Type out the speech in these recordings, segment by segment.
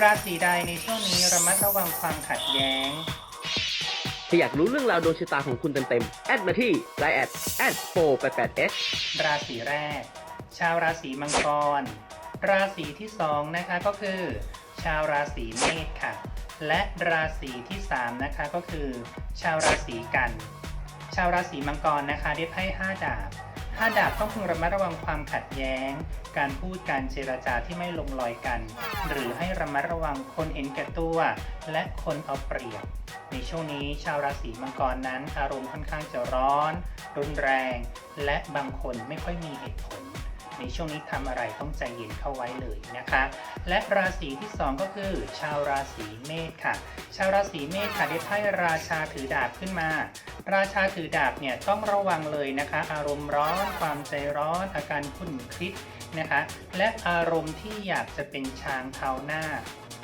ราศีใดในช่วงนี้ระมัดระวังความขัดแย้ง ถ้าอยากรู้เรื่องราวดวงชะตาของคุณเต็มๆ แอดมาที่ไลน์แอดแอดโป8 8 s ราศีแรก ชาวราศีมังกร ราศีที่สองนะคะก็คือ ชาวราศีเมษค่ะ และราศีที่สามนะคะก็คือ ชาวราศีกัน ชาวราศีมังกรนะคะได้ไพ่ห้าดาบห้าดาบต้องพึงระมัดระวังความขัดแย้ง การพูดการเจรจาที่ไม่ลงรอยกัน หรือให้ระมัดระวังคนเห็นแก่ตัว และคนเอาเปรียบ ในช่วงนี้ชาวราศีมังกรนั้น อารมณ์ค่อนข้างจะร้อน รุนแรง และบางคนไม่ค่อยมีเหตุผล ในช่วงนี้ทำอะไรต้องใจเย็นเข้าไว้เลยนะคะ และราศีที่สองก็คือ ชาวราศีเมษค่ะ ชาวราศีเมษค่ะได้ไพ่ราชาถือดาบขึ้นมา ราชาถือดาบเนี่ยต้องระวังเลยนะคะ อารมณ์ร้อน ความใจร้อน อาการขุ่นคิดนะคะ และอารมณ์ที่อยากจะเป็นช้างเท้าหน้า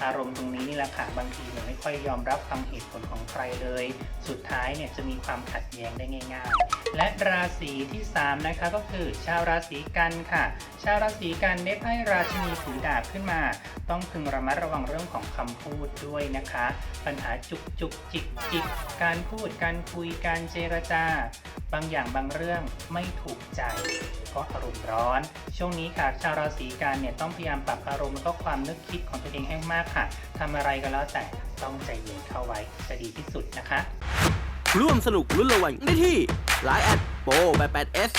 อารมณ์ตรงนี้นี่แหละค่ะบางทีเนี่ยไม่ค่อยยอมรับฟังเหตุผลของใครเลย สุดท้ายเนี่ยจะมีความขัดแย้งได้ง่าย ๆ และราศีที่ 3 นะคะก็คือ ชาวราศีกันค่ะ ชาวราศีกันได้ไพ่ราชินีถือดาบขึ้นมา ต้องพึงระมัดระวังเรื่องของคำพูดด้วยนะคะ ปัญหาจุกจุกจิกจิกการพูดการคุยการเจรจา บางอย่างบางเรื่องไม่ถูกใจาะอารมณ์ร้อน ช่วงนี้ค่ะ ชาวราศีกันเนี่ยต้องพยายามปรับอารมณ์แล้วก็ความนึกคิดของตัวเองให้มากค่ะทำอะไรก็แล้วแต่ต้องใจเย็นเข้าไว้จะดีที่สุดนะคะ ร่วมสนุกลุ้นรางวัลได้ที่ไลน์แอดโป8 8 s